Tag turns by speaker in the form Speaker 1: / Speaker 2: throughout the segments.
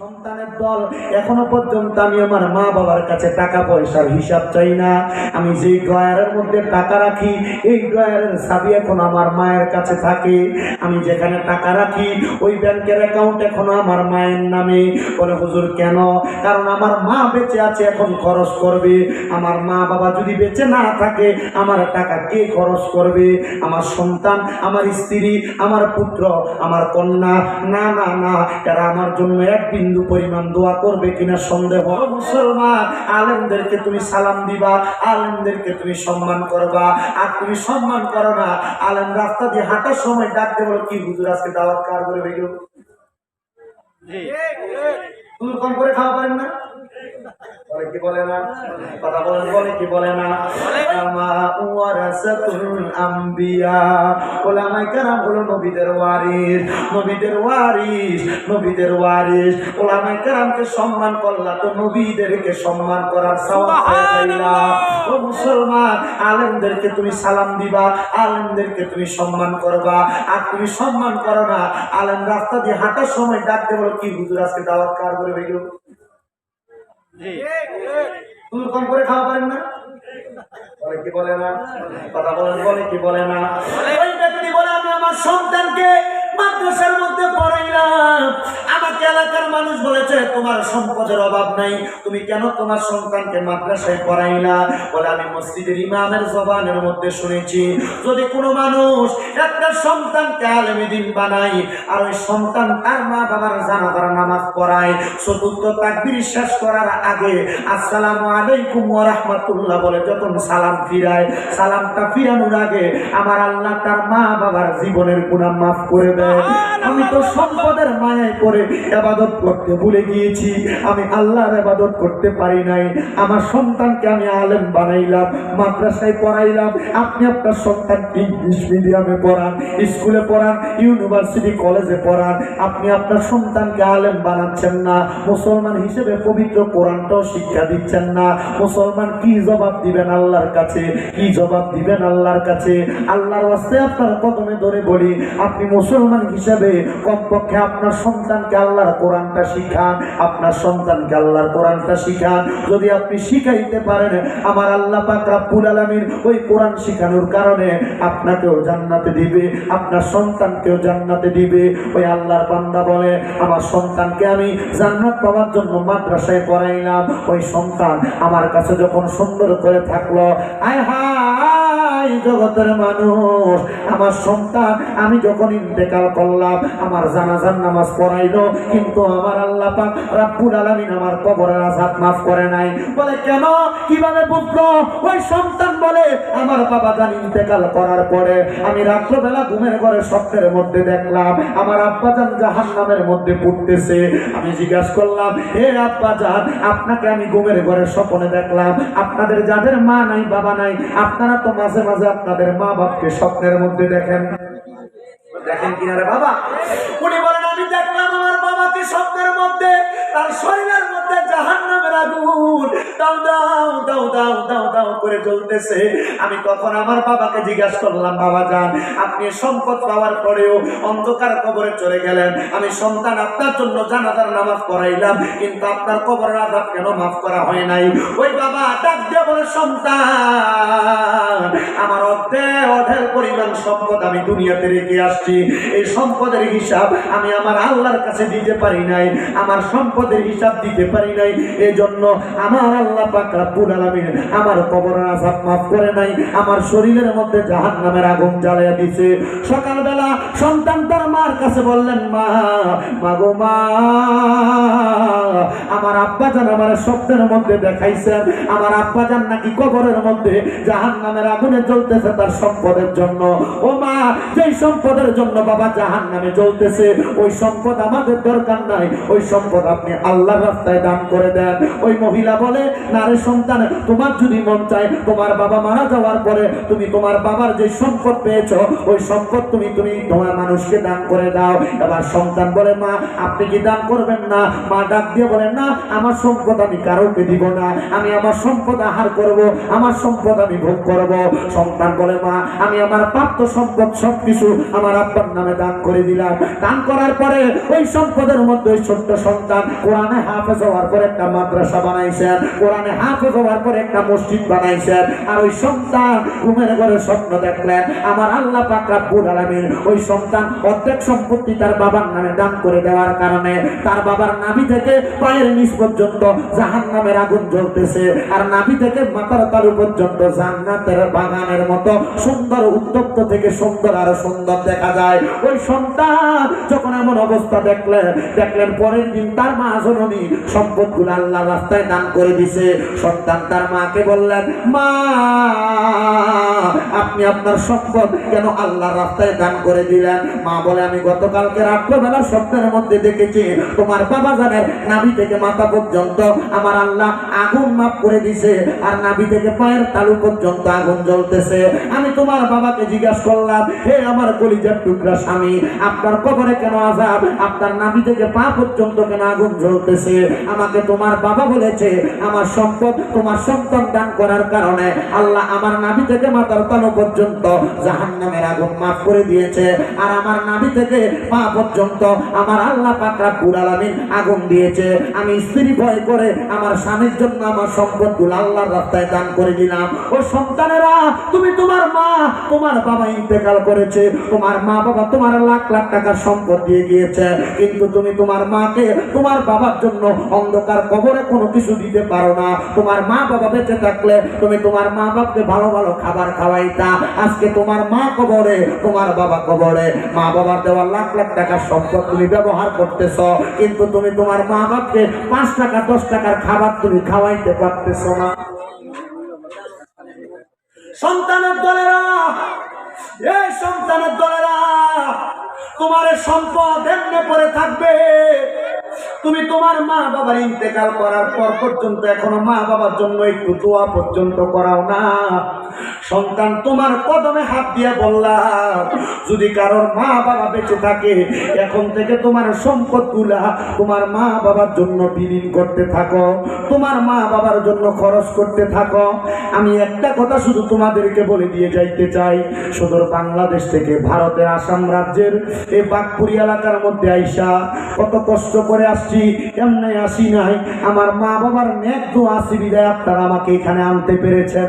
Speaker 1: সন্তানের দল এখনও পর্যন্ত আমি আমার মা বাবার কাছে টাকা পয়সার হিসাব চাই না। আমি যে ড্রয়ারের মধ্যে টাকা রাখি, এই ড্রয়ারের চাবি এখন আমার মায়ের কাছে থাকে। আমি যেখানে টাকা রাখি, ওই ব্যাংকের অ্যাকাউন্ট এখনও আমার মায়ের নামে। বলে, হুজুর, কেন? কারণ আমার মা বেঁচে আছে, এখন খরচ করবে। আমার মা বাবা যদি বেঁচে না থাকে, আমার টাকা কে খরচ করবে? আমার সন্তান, আমার স্ত্রী, আমার পুত্র, আমার কন্যা, না না না, এরা আমার জন্য এক বিন্দু পরিমাণ দোয়া করবে কিনা সন্দেহ? মুসলমান আলেমদেরকে তুমি সালাম দিবা আলেমদেরকে তুমি সম্মান করবা। আর তুমি সম্মান করো না আলেম রাস্তা দিয়ে হাঁটার সময় ডাক দেবো কি হুজুর আজকে দাওয়াত কার করে বেরিয়ে? তুমি কম করে খাওয়া পারেন না? বলে কি বলে না? কথা বলেন বলে কি বলে না? আমা ওয়ারাসাতুল আম্বিয়া। ওলামায়ে কেরাম হলো নবীদের ওয়ারিস নবীদের ওয়ারিস নবীদের ওয়ারিস ওলামায়ে কেরামকে সম্মান করলা তো নবীদেরকে সম্মান করার সওয়াব পাইলা ও মুসলমান আলেমদেরকে তুমি সালাম দিবা আলেমদেরকে তুমি সম্মান করবা। আর তুমি সম্মান করো না আলেম রাস্তা দিয়ে হাঁটার সময় ডাক দেবো কি হুজুর আজকে দাওয়াত কার করে বেরিয়ে তুমি কম করে খাওয়া পারেন না? বলে কি বলে না? কথা বলেন বলে কি বলে না? ওই ব্যক্তি বলে আমি আমার সন্তানকে মাদ্রাসার মধ্যে পড়াইলাম। আমাকে এলাকার মানুষ বলেছে, তোমার সম্পদের অভাব নাই। তুমি কেন তোমার সন্তানকে মাদ্রাসায় পড়াইলা? বলে, আমি মসজিদের ইমামের জবানের মধ্যে শুনেছি, যদি কোনো মানুষ একটা সন্তানকে আলেমী দিন বানাই আর ওই সন্তান তার মা বাবার জানাজার নামাজ পড়ায়, চতুর্থ তাকবির শেষ করার আগে আসসালামু আলাইকুম রাহমাতুল্লাহ বলে যখন সালাম ফিরায়, সালামটা ফিরানোর আগে আমার আল্লাহ তার মা বাবার জীবনের গুনাহ মাফ করে দেয়। আমি তো সম্পদের মায়ায় করে আবাদত করতে ভুলে গিয়েছি। আমি আল্লাহর আবাদত করতে পারি নাই। আমার সন্তানকে আমি আলেম বানাইলাম, মাদ্রাসায় পড়াইলাম। আপনি আপনার সন্তানকে ইংলিশ মিডিয়ামে পড়ান স্কুলে পড়ান ইউনিভার্সিটি কলেজে পড়ান। আপনি আপনার সন্তানকে আলেম বানাচ্ছেন না। মুসলমান হিসেবে পবিত্র কোরআনটাও শিক্ষা দিচ্ছেন না। মুসলমান কি জবাব দিবেন আল্লাহর কাছে? কি জবাব দিবেন আল্লাহর কাছে? আল্লাহর ওয়াস্তে আপনার কদমে ধরে বলি, আপনি মুসলমান হিসেবে কমপক্ষে আপনার সন্তানকে আল্লাহর কোরআনটা শিখান, আপনার সন্তানকে আল্লাহর কোরআনটা শিখান। যদি আপনি শিখাইতে পারেন, আমার আল্লাহ পাক রাব্বুল আলামিন ওই কোরআন শিখানোর কারণে আপনাকেও জান্নাতে দিবে, আপনার সন্তানকেও জান্নাতে দিবে। ওই আল্লাহর বান্দা বলে, আমার সন্তানকে আমি জান্নাত পাওয়ার জন্য মাদ্রাসায় পড়াইলাম। ওই সন্তান আমার কাছে যখন সুন্দর করে থাকল, আয় হায় জগতের মানুষ। আমার সন্তান, আমি যখন ইন্তেকাল করলাম, আমার জানাজার নামাজ পড়াইলো, কিন্তু আমার আল্লাহ পাক রাব্বুল আলামিন আমার কবরের আযাব মাফ করে নাই। বলে, কেন? কীভাবে বুঝলো? ওই সন্তান বলে, আমার বাবা জান ইন্তেকাল করার পরে আমি রাত্রবেলা ঘুমের ঘরে স্বপ্নের মধ্যে দেখলাম, আমার আব্বা জান জাহান্নামের মধ্যে পড়তেছে। আমি জিজ্ঞাসা করলাম হে আব্বা জান, আপনাকে আমি ঘুমের ঘরে স্বপ্নে দেখলাম। আপনাদের যাদের মা নাই, বাবা নাই, আপনারা তো মাঝে মাঝে আপনাদের মা বাপকে স্বপ্নের মধ্যে দেখেন। দেখেন কিনা রে বাবা? উনি বলেন, আমি দেখলাম আমার বাবাকে স্বপ্নের মধ্যে, তার শরীরের মধ্যে জাহান্নামের আগুন। দাও দাও দাও দাও দাও দাও করে জ্বলতেছে। আমি তখন আমার বাবাকে জিজ্ঞাসা করলাম, বাবা যান, আপনি সম্পদ পাওয়ার পরেও অন্ধকার কবরে চলে গেলেন। আমি সন্তান, আপনার জন্য জানাজার নামাজ পড়াইলাম, কিন্তু আপনার কবরের কেন মাফ করা হয় নাই? ওই বাবা ডাক দিয়ে বলে, সন্তান, আমার অর্ধেক পরিমাণ সম্পদ আমি দুনিয়াতে রেখে আসছি। এই সম্পদের হিসাব আমি আমার আল্লাহর কাছে দিতে পারি নাই। আমার সম্পদের হিসাব দিতে পারি নাই। এই জন্য আমার আল্লাহ পাক রাব্বুল আলামিন আমার কবরের আযাব মাফ করে নাই, আমার শরীরের মধ্যে জাহান্নামের আগুন জ্বালিয়ে দিছে। সকালবেলা সন্তান তার মার কাছে বললেন, মা মাগো মা, আমার আব্বা জান আমার স্বপ্নের মধ্যে দেখাইছেন, আমার আব্বা জান নাকি কবরের মধ্যে জাহান নামের আগুনে জ্বলতেছে তার সম্পদের জন্য। ও মা, যেই সম্পদের জন্য বাবা জাহান নামে জ্বলতেছে, ওই সম্পদ আমাদের দরকার নাই, ওই সম্পদ আপনি আল্লাহর রাস্তায় দান করে দেন। ওই মহিলা বলে, নারে সন্তান, তোমার যদি মন চায় তোমার বাবা মারা যাওয়ার পরে তুমি তোমার বাবার যে সম্পদ পেয়েছ, ওই সম্পদ তুমি তুমি তোমার মানুষকে দান করে দাও। এবার সন্তান বলে, মা, আপনি কি দান করবেন না? মা ডাক দিয়ে বলেন না, আমার সম্পদ আমি কারোকে দিব না। আমি আমার সম্পদ আহার করব, আমার সম্পদ আমি ভোগ করব। সন্তান বলে, মা, আমি আমার প্রাপ্ত সম্পদ সবকিছু আমার আব্বার নামে দান করে দিলাম। দান করার পরে ওই সম্পদের মধ্যে ওই ছোট্ট সন্তান কোরআনে হাফেজ হওয়ার পরে একটা মাদ্রাসা বানাইছেন, কোরআনে হাফেজ হওয়ার পরে একটা মসজিদ বানাইছেন, আর ওই সন্তান ঘুমের ঘরে স্বপ্ন দেখলেন, আমার আল্লাহ পাক রাব্বুল আলামিন ওই সন্তান অর্ধেক সম্পত্তি তার বাবার নামে দান করে দেওয়ার কারণে তার বাবার নাভি থেকে পায়ের নিচ পর্যন্ত জাহান নামের আগুন জ্বলতেছে, আর নাভি থেকে মাথার তালু পর্যন্ত জান্নাতের বাগানের মতো সুন্দর উত্তপ্ত থেকে সুন্দর আরও সুন্দর দেখা যায়। ওই সন্তান যখন এমন অবস্থা দেখলেন দেখলেন পরের দিন তার মা জননী সম্পদগুলো আল্লাহ রাস্তায় দান করে দিছে। সন্তান তার মাকে বললেন, মা, আপনি আপনার সম্পদ কেন আল্লাহ রাস্তায় দান করে দিলেন? মা বলে, আমি গতকালকে রাত্রবেলা স্বপ্নের মধ্যে দেখেছি, তোমার বাবা জানের নাভি থেকে মাথা পর্যন্ত আমার আল্লাহ আগুন মাফ করে দিছে আর নাভি থেকে পায়ের তালু পর্যন্ত আগুন জ্বলতেছে। আমি তোমার বাবাকে জিজ্ঞাসা করলাম, হে আমার কলিজার টুকরা স্বামী, আপনার কবরে কেন আজাব? আপনার নাভি থেকে পা পর্যন্ত কেন আগুন জ্বলতেছে? আমাকে তোমার বাবা বলেছে, আমার সম্পদ তোমার সন্তান দান করার কারণে আল্লাহ আমার নাভি থেকে মাথার তালু পর্যন্ত জাহান নামের আগুন মাফ করে দিয়েছে। আর আমার নাভি থেকে পা পর্যন্ত আমার আল্লাহ পাকরা পুরালামিন আগুন দিয়েছে। আমি স্ত্রী ভয় করে আমার স্বামীর জন্য আমার সম্পদগুলো আল্লাহর রাস্তায় দান করে দিলাম। ও সন্তানেরা, তুমি তোমার মা, তোমার বাবা ইন্তেকাল করেছে। তোমার মা বাবা তোমার লাখ লাখ টাকার সম্পদ দিয়ে গিয়েছে। কিন্তু তুমি তোমার মাকে, তোমার বাবার জন্য অন্ধকার কবরে কোনো কিছু দিতে পারো না। তোমার মা বাবা বেঁচে থাকলে তুমি তোমার মা বাবাকে ভালো ভালো খাবার খাওয়াইতা। আজকে তোমার মা কবরে, তোমার বাবা কবরে। মা বাবার দেওয়া লাখ লাখ টাকার সম্পদ তুমি ব্যবহার করতেছ, কিন্তু তুমি তোমার মা বাপকে পাঁচ টাকা, দশ টাকার খাবার তুমি খাওয়াইতে পারতেছ না। সন্তানের দলেরা, এই সন্তানের দলেরা, তোমার সম্পদ এমনি পরে থাকবে। তুমি তোমার মা বাবার ইন্তেকাল করার পর পর্যন্ত এখনও মা বাবার জন্য একটু দোয়া পর্যন্ত করাও না। সন্তান, তোমার কদমে হাত দিয়ে বললাম, যদি কারোর মা বাবা বেঁচে থাকে, এখন থেকে তোমার সম্পদগুলা তোমার মা বাবার জন্য বিলীন করতে থাকো, তোমার মা বাবার জন্য খরচ করতে থাকো। আমি একটা কথা শুধু তোমাদেরকে বলে দিয়ে যাইতে চাই, সুদূর বাংলাদেশ থেকে ভারতের আসাম রাজ্যের এই বাগপুরি এলাকার মধ্যে আইসা কত কষ্ট করে আসছি, এমনি আসি নাই। আমার মা বাবার তো আসি বিদায়, আপনারা আমাকে এখানে আনতে পেরেছেন।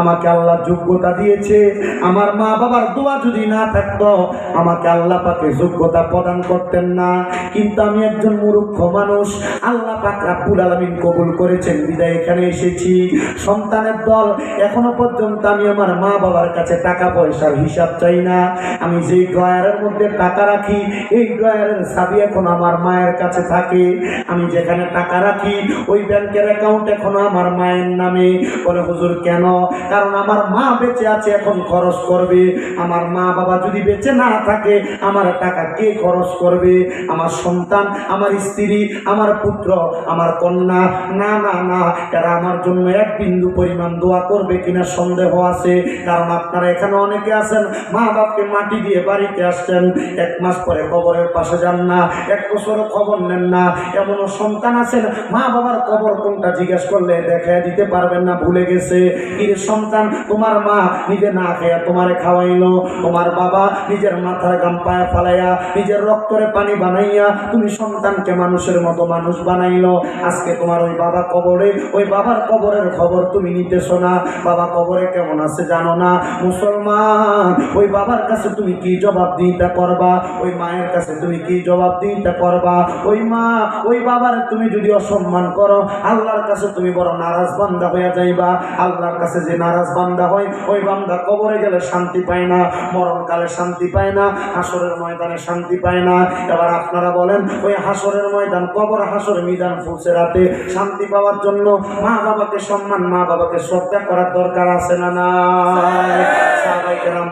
Speaker 1: আমাকে আল্লাহ যোগ্যতা দিয়েছে। আমার মা বাবার দোয়া যদি না থাকতো, আমাকে আল্লাহ পাকে যোগ্যতা প্রদান করতেন না। কিন্তু আমি একজন মূর্খ মানুষ। আল্লাহ পাক রাব্বুল আলামিন কবুল করেছেন, বিদায় এখানে এসেছি। সন্তানের দল এখনও পর্যন্ত আমি আমার মা বাবার কাছে টাকা পয়সার হিসাব চাই না। আমি যেই ড্রয়ারের মধ্যে টাকা রাখি, এই ড্রয়ারের চাবি এখন আমার মায়ের কাছে থাকে। আমি যেখানে টাকা রাখি, ওই ব্যাংকের অ্যাকাউন্ট এখনও আমার মায়ের নামে। বলে, হুজুর, কেন? কারণ আমার মা বেঁচে আছে, এখন খরচ করবে। আমার মা বাবা যদি বেঁচে না থাকে, আমার টাকা কে খরচ করবে? আমার সন্তান, আমার স্ত্রী, আমার পুত্র, আমার কন্যা, না না না, এরা আমার জন্য এক বিন্দু পরিমাণ দোয়া করবে কিনা সন্দেহ আছে। কারণ আপনারা এখানে অনেকে আছেন, মা বাপকে মাটি দিয়ে বাড়িতে আসছেন, এক মাস পরে খবরের পাশে যান না, এক বছরও খবর নেন না। এমনও সন্তান আছেন, মা বাবার কবর কোনটা জিজ্ঞেস করলে দেখা দিতে পারবেন না, ভুলে গেছে। কিরে সন্তান, তোমার মা নিজে না খেয়া তোমারে খাওয়াইলো। তোমার বাবা নিজের মাথার গাম পায়ে ফালাইয়া, নিজের রক্তরে পানি বানাইয়া, তুমি সন্তানকে মানুষের মতো মানুষ বানাইলো। আজকে তোমার ওই বাবা কবরে, ওই বাবার কবরের খবর তুমি নিতেছো না। বাবা কবরে কেমন আছে জানো না। মুসলমান, ওই বাবার কাছে তুমি কি জবাব দিতে করবা? ওই মায়ের কাছে তুমি কি জবাব দিতে করবা? ওই মা, ওই বাবার তুমি যদি অসম্মান করো, আল্লাহর কাছে তুমি বড় নারাজ বান্দা হইয়া যাইবা। আল্লাহর কাছে যে নারাজ বান্দা হয়, ওই বান্দা কবরে গেলে শান্তি পায় না, মরণকালে শান্তি পায় না, হাসরের ময়দানে শান্তি পায় না। এবার আপনারা বলেন, ওই হাসরের ময়দান, কবর হাসর মিদান ফুলছে রাতে, শান্তি পাওয়ার জন্য মা বাবাকে সম্মান, মা বাবাকে শ্রদ্ধা করার দরকার আছে না না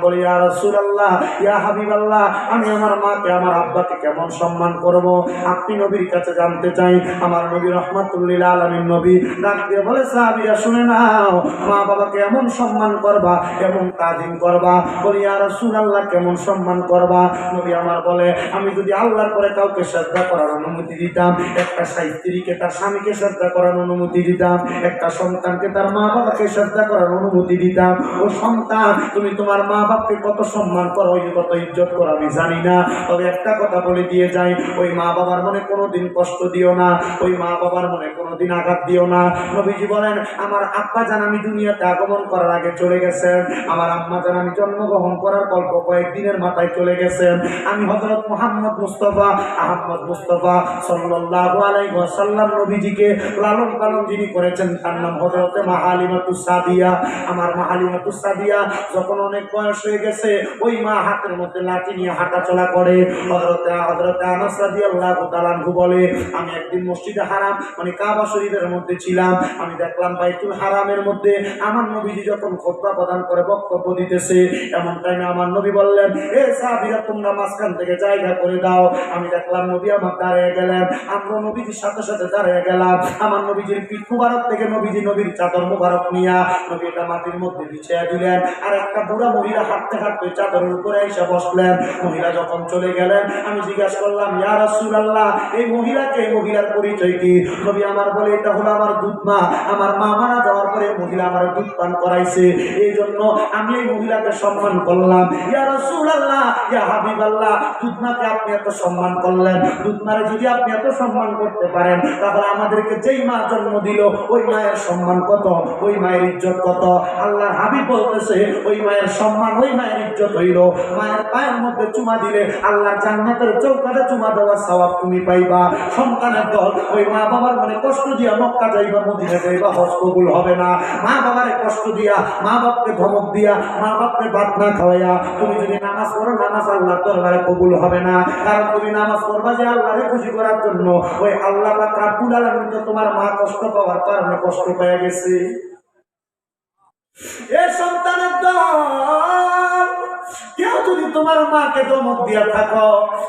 Speaker 1: বলি আর রাসূলুল্লাহ, ইয়া হাবিবাল্লাহ, আমি আমার মাকে, আমার আব্বাকে কেমন সম্মান করব? আপনি নবীর কাছে জানতে চাই, আমার নবী রহমাতুল্লিল আলামিন নবী, ডাক দিয়ে বলে, সাহাবীরা, শুনে নাও, মা বাবাকে এমন সম্মান করবা এমন তাজিম করবা? বলি আর রাসূলুল্লাহ, কেমন সম্মান করবা? নবী আমার বলে, আমি যদি আল্লাহর পরে কাউকে শ্রদ্ধা করার অনুমতি দিতাম, একটা স্ত্রীকে তার স্বামীকে শ্রদ্ধা করার অনুমতি দিতাম, একটা সন্তানকে তার মা বাবাকে শ্রদ্ধা করার অনুমতি দিতাম, ও সন্তান, তুমি তোমার মা বাপকে কত সম্মান করো কত ইজ্জত করো আমি জানি না। তবে একটা কথা বলে দিয়ে যাই, ওই মা বাবার মনে কোনোদিন কষ্ট দিও না, ওই মা বাবার মনে কোনোদিন আঘাত দিও না। নবীজি বলেন, আমার আব্বা জান আমি দুনিয়াতে আগমন করার আগে চলে গেছেন। আমার আম্মা জান আমি জন্মগ্রহণ করার গল্প কয়েকদিনের মাথায় চলে গেছেন। আমি হজরত মোহাম্মদ মুস্তফা, আহমদ মুস্তফা সাল্লাল্লাহু আলাইহি ওয়াসাল্লাম নবীজিকে লালন পালন যিনি করেছেন, তার নাম হজরতে মাহালিমাতুস সাদিয়া। আমার মাহালিমাতুস সাদিয়া যখন অনেক বয়স হয়ে গেছে, ওই মা হাতের মধ্যে লাঠি নিয়ে হাঁটা চলা করে হজরতে হজরতে আনাস রাদিয়াল্লাহু তাআলা আনহু বলে, আমি একদিন মসজিদে হারাম মানে কাবা শরীফের মধ্যে ছিলাম। আমি দেখলাম বাইতুল হারামের মধ্যে আমার নবীজি যখন খোতবা প্রদান করে বক্তব্য দিতেছে এমন টাইমে আমার নবী বললেন, এ সাহাবীরা, তোমরা মাঝখান থেকে জায়গা করে দাও। আমি দেখলাম নবী আমার দাঁড়িয়ে গেলেন। আমরা নবীজির সাথে সাথে দাঁড়িয়ে গেলাম। আমার নবীজির পিঠ মুবারক থেকে নবীজি নবীর চাদর মুবারক নিয়া নবী এটা মাটির মধ্যে বিছিয়ে দিলেন আর একটা বুড়া মহিলা হাঁটতে হাঁটতে চাদরের উপরে এসে বসলেন। মহিলা যখন চলে গেলেন, আমি জিজ্ঞাসা করলাম, ইয়া রাসূলুল্লাহ এই মহিলাকে, এই মহিলার পরিচয় কি নবী আমার বলে, এটা হলো আমার দুধ মা আমার মা মারা যাওয়ার পরে মহিলা আমার দুধ পান করাইছে। এই জন্য আমি এই মহিলাকে সম্মান করলাম। ইয়া রাসূলুল্লাহ, ইয়া হাবিবাল্লাহ দুধ মাকে আপনি এত সম্মান করলেন। দুধ মারে যদি আপনি এত সম্মান করতে পারেন, তাহলে আমাদেরকে যেই মা জন্ম দিল, ওই মায়ের সম্মান কত? ওই মায়ের ইজ্জত কত? আল্লাহ হাবিব বলতেছে, ওই মায়ের সম্মান, ওই মায়ের ইজ্জত হইল। মায়ের পায়ের মধ্যে চুমা দিলে আল্লাহ জান্নাতের চৌকাতে চুমা দেওয়ার সওয়াব তুমি পাইবা সন্তানের দল ওই মা বাবার মনে কষ্ট দিয়া মক্কা যাইবা, মদিনা যাইবা, হজ কবুল হবে না। মা বাবারে কষ্ট দিয়া, মা বাপকে ধমক দিয়া, মা বাপকে ভাত না খাওয়াইয়া তুমি যদি নামাজ পড়ো, নামাজ আল্লাহ দরবারে কবুল হবে না। কারণ তুমি নামাজ পড়বা যে আল্লাহরে খুশি করার জন্য। ওই আল্লাহ রাব্বুল আলামিন তো তোমার মা কষ্ট পাওয়ার কারণে কষ্ট পেয়ে গেছে। এ সন্তানের দল! কেউ যদি তোমার মাকে দমক দিয়ে থাকো,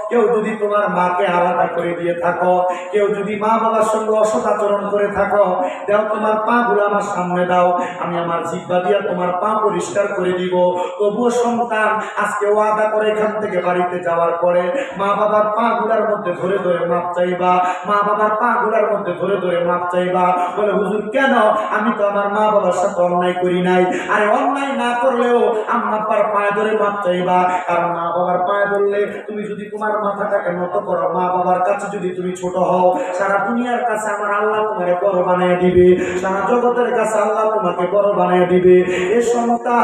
Speaker 1: কেউ যদি তোমার মাকে আলাদা করে দিয়ে থাকো, কেউ যদি মা বাবার সঙ্গে অসদাচরণ করে থাকো, দেও তোমার পা গুলো আমার সামনে দাও, আমি আমার জিব্বা দিয়ে তোমার পা পরিষ্কার করে দিব। তবুও সন্তান আজকে ওয়াদা করে এখান থেকে বাড়িতে যাওয়ার পরে মা বাবার পা গুলার মধ্যে ধরে ধরে মাপ চাইবা, মা বাবার পা গুলার মধ্যে ধরে ধরে মাপ চাইবা। বলে, হুজুর, কেন? আমি তো আমার মা বাবার সাথে অন্যায় করি নাই। আরে, অন্যায় না করলেও আমার পায়ে ধরে চাইবা, কারণ মা বাবার পায়ে ধরলে তুমি যদি তোমার মাথাটাকে নত করো, মা বাবার কাছে যদি তুমি ছোট হও, সারা দুনিয়ার কাছে আমার আল্লাহ তোমাকে বড় বানিয়ে দিবে। সারা জগতের কাছে আল্লাহ তোমাকে বড় বানিয়ে দিবে। এ সন্তান,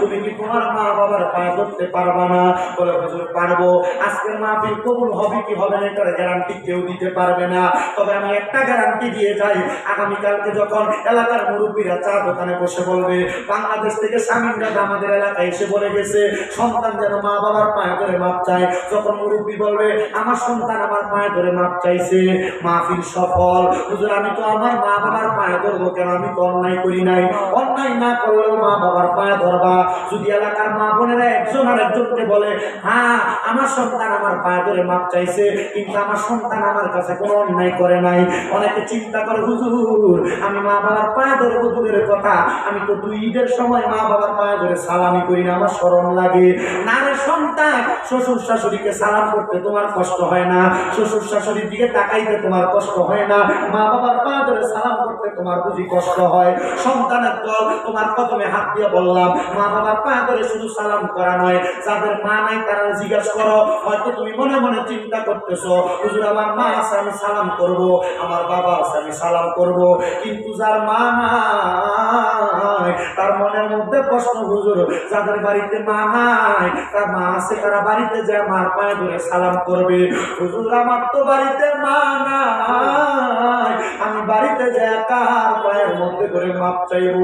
Speaker 1: তুমি কি তোমার মা বাবার পায়ে ধরতে পারবা না? বলে হুজুর, পারব। আজকের মাহফিল কবুল হবে কি হবে না, এটার গ্যারান্টি কেউ দিতে পারবে না। তবে আমি একটা গ্যারান্টি দিয়ে যাই, আগামীকালকে যখন এলাকার মুরব্বীরা চা দোকানে বসে বলবে, বাংলাদেশ থেকে স্বামীরা আমাদের এলাকায় এসে বলে গেছে, সন্তান যেন মা বাবার পায়ে ধরে মাপ চায়। যখন মুরব্বী বলবে, আমার সন্তান আমার পায়ে ধরে মাপ চাইছে, মাহফিল সফল। হুজুর, আমি তো আমার মা বাবার পায়ে ধরবো কেন? আমি তো অন্যায় করি নাই। অন্যায় না করলেও মা বাবার পায়ে ধরবা। যদি এলাকার মা বোনেরা একজন আর একজনকে বলে হ্যাঁ আমার সন্তান আমার পায়ে ধরে মাপ চাইছে, কিন্তু আমার সন্তান আমার কাছে কোনো অন্যায় করে নাই। অনেকে চিন্তা করে, হুজুর, আমি মা বাবার পায়ে ধরবো দূরের কথা। আমি তো দুই ঈদের সময় মা বাবার পায়ে ধরে সালামি করি না, আমার শরম লাগে। না রে সন্তান, শ্বশুর শাশুড়িকে সালাম করতে তোমার কষ্ট হয় না, শ্বশুর শাশুড়ির দিকে তাকাইতে তোমার কষ্ট হয় না, মা বাবার পা ধরে সালাম করতে তোমার বুঝি কষ্ট হয়। সন্তানের দল, তোমার কদমে হাত দিয়ে বললাম, মা বাবার পা ধরে শুধু সালাম করা নয়, যাদের মা নাই তারা জিজ্ঞাসা করো, হয়তো তুমি মনে মনে চিন্তা করতেছো, হুজুর আমার মা আছে, আমি সালাম করব, আমার বাবা আছে, আমি সালাম করব, কিন্তু যার মা নাই, তার মনের মধ্যে প্রশ্ন, হুজুর যাদের বাড়িতে মা নাই, তার মা আছে, তারা বাড়িতে যায়, মার পায়ে ধরে সালাম করবে। হুজুর, আমার তো বাড়িতে মা নাই। আমি বাড়িতে যায় কার পায়ের মধ্যে ধরে মাপ চাইব?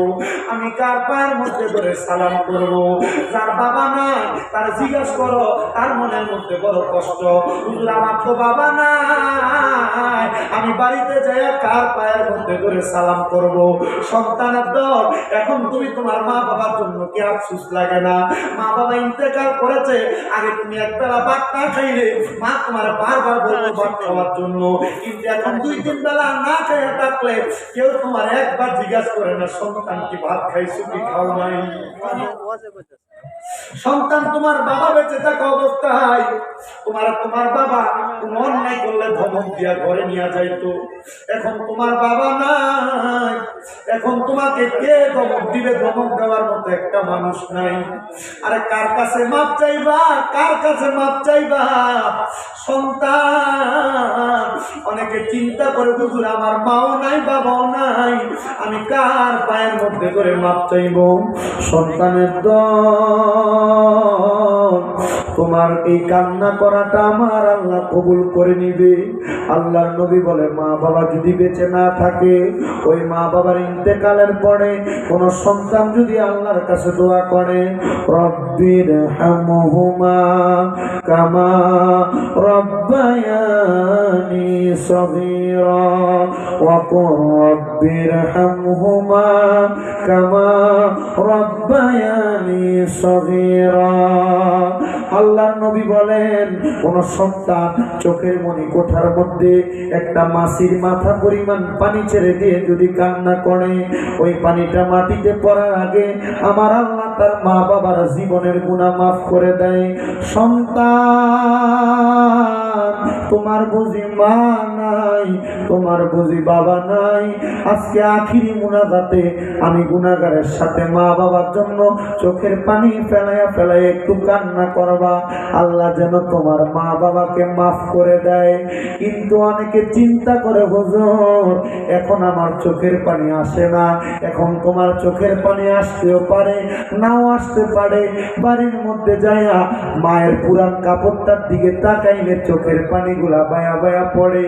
Speaker 1: আমি কার পায়ের মধ্যে ধরে সালাম করব? যার বাবা নাই, তার জিজ্ঞেস করো, তার মনের মধ্যে বড় কষ্ট। হুজুর, আমার তো বাবা নাই। আমি বাড়িতে যাই কার পায়ের মধ্যে ধরে সালাম করব? সন্তানের দল, এখন তুমি তোমার মা বাবার জন্য কি আফসুস লাগে না। মা বাবা ইন্তেকাল করেছে। আগে তুমি একবেলা ভাত না খাইলে মা তোমার বারবার বলব ভাত খাওয়ার জন্য। কিন্তু এখন দুই তিন বেলা না খেয়ে থাকলে কেউ তোমার একবার জিজ্ঞাসা করে না সন্তান কি ভাত খাইছো কি খাও নাই? সন্তান তোমার বাবা বেঁচে থাকা অবস্থায়। তোমার তোমার বাবা কোন অন্যায় করলে ধমক দিয়া ঘরে নিয়ে যাইতো। এখন তোমার বাবা নাই। এখন তোমাকে কে ধমক দিবে? ধমক দেওয়ার মতো একটা মানুষ নাই। আরে কার কাছে মাপ চাইবা? কার কাছে মাপ চাইবা? সন্তান, অনেকে চিন্তা করে বুঝুন আমার মাও নাই, বাবাও নাই। আমি কার পায়ের মধ্যে করে মাপ চাইব? সন্তানের দল তোমার এই কান্না করাটা আমার আল্লাহ কবুল করে নিবে। আল্লাহর নবী বলে, মা বাবা যদি বেঁচে না থাকে, ওই মা বাবার ইন্তেকালের পরে কোন সন্তান যদি আল্লাহর কাছে দোয়া করে রব্বির হামহুমা কামা রব্বায়ানি কুর রব্বির হামহুমা কামা রব্বায়ানি সগীরা। আল্লাহর নবী বলেন, কোন সন্তান চোখের মনি কোঠার মধ্যে একটা মাসির মাথা পরিমাণ পানি ছেড়ে দিয়ে যদি কান্না করে, ওই পানিটা মাটিতে পড়ার আগে আমার আল্লাহ তার মা বাবার জীবনের গুণা মাফ করে দেয়। সন্তান! তোমার বুঝি মা নাই, তোমার বুঝি বাবা নাই। আজকে আখিরি মুনাজাতে আমি গুনাগারের সাথে মা বাবার জন্য চোখের পানি ফেলাইয়া ফেলাই একটু কান্না করবা। আল্লাহ যেন তোমার মা বাবাকে মাফ করে দেয়। কিন্তু অনেকে চিন্তা করে, হুজুর, এখন আমার চোখের পানি আসে না। এখন তোমার চোখের পানি আসতেও পারে, নাও আসতে পারে। বাড়ির মধ্যে যাইয়া মায়ের পুরান কাপড়টার দিকে তাকাইলে চোখের পানিগুলা বায়া বায়া পড়ে।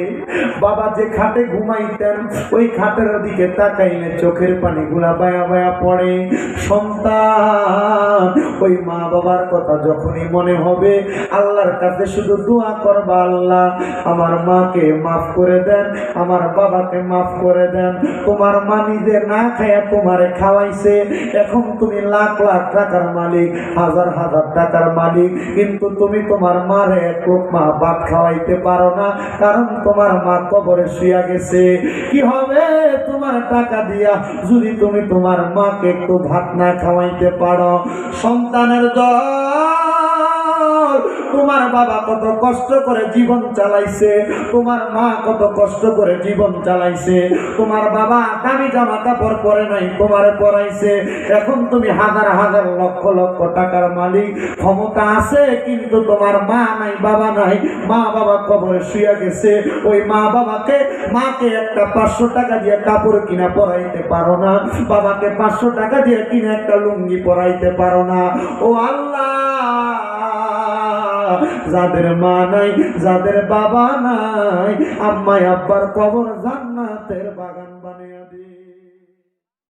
Speaker 1: বাবা যে খাটে ঘুমাইতেন, ওই খাটের দিকে তাকাইলে চোখের পানিগুলা বায়া বায়া পড়ে। সন্তান, ওই মা বাবার কথা যখনই মনে হবে, আল্লাহর কাছে শুধু দোয়া করবা আল্লাহ, আমার মাকে মাফ করে দেন, আমার বাবাকে মাফ করে দেন। তোমার মা নিজে না খায়া তোমারে খাওয়াইছে, এখন তুমি লাখ লাখ টাকার মালিক, হাজার হাজার টাকার মালিক, কিন্তু তুমি তোমার মারে এক মা ভাত খাওয়াইতে পারো না, কারণ তোমার মা কবরে শুয়া গেছে। কি হবে? তোমার টাকা দিয়া যদি তুমি তোমার মাকে একটু ভাত না খাওয়াইতে পারো, সন্তানের দল তোমার বাবা কত কষ্ট করে জীবন চালাইছে, তোমার মা কত কষ্ট করে জীবন চালাইছে, তোমার বাবা দামি জামা কাপড় পরে নাই, তোমার পরাইছে। এখন তুমি হাজার হাজার লক্ষ লক্ষ টাকার মালিক, ক্ষমতা আছে, কিন্তু তোমার মা নাই, বাবা নাই। মা বাবা কবরে শুয়ে গেছে। ওই মা বাবাকে, মাকে একটা পাঁচশো টাকা দিয়ে কাপড় কিনা পরাইতে পারো না। বাবাকে পাঁচশো টাকা দিয়ে কিনে একটা লুঙ্গি পরাইতে পারো না। ও আল্লাহ! যাদের মা নাই যাদের বাবা নাই আম্মাই আব্বার কবর যা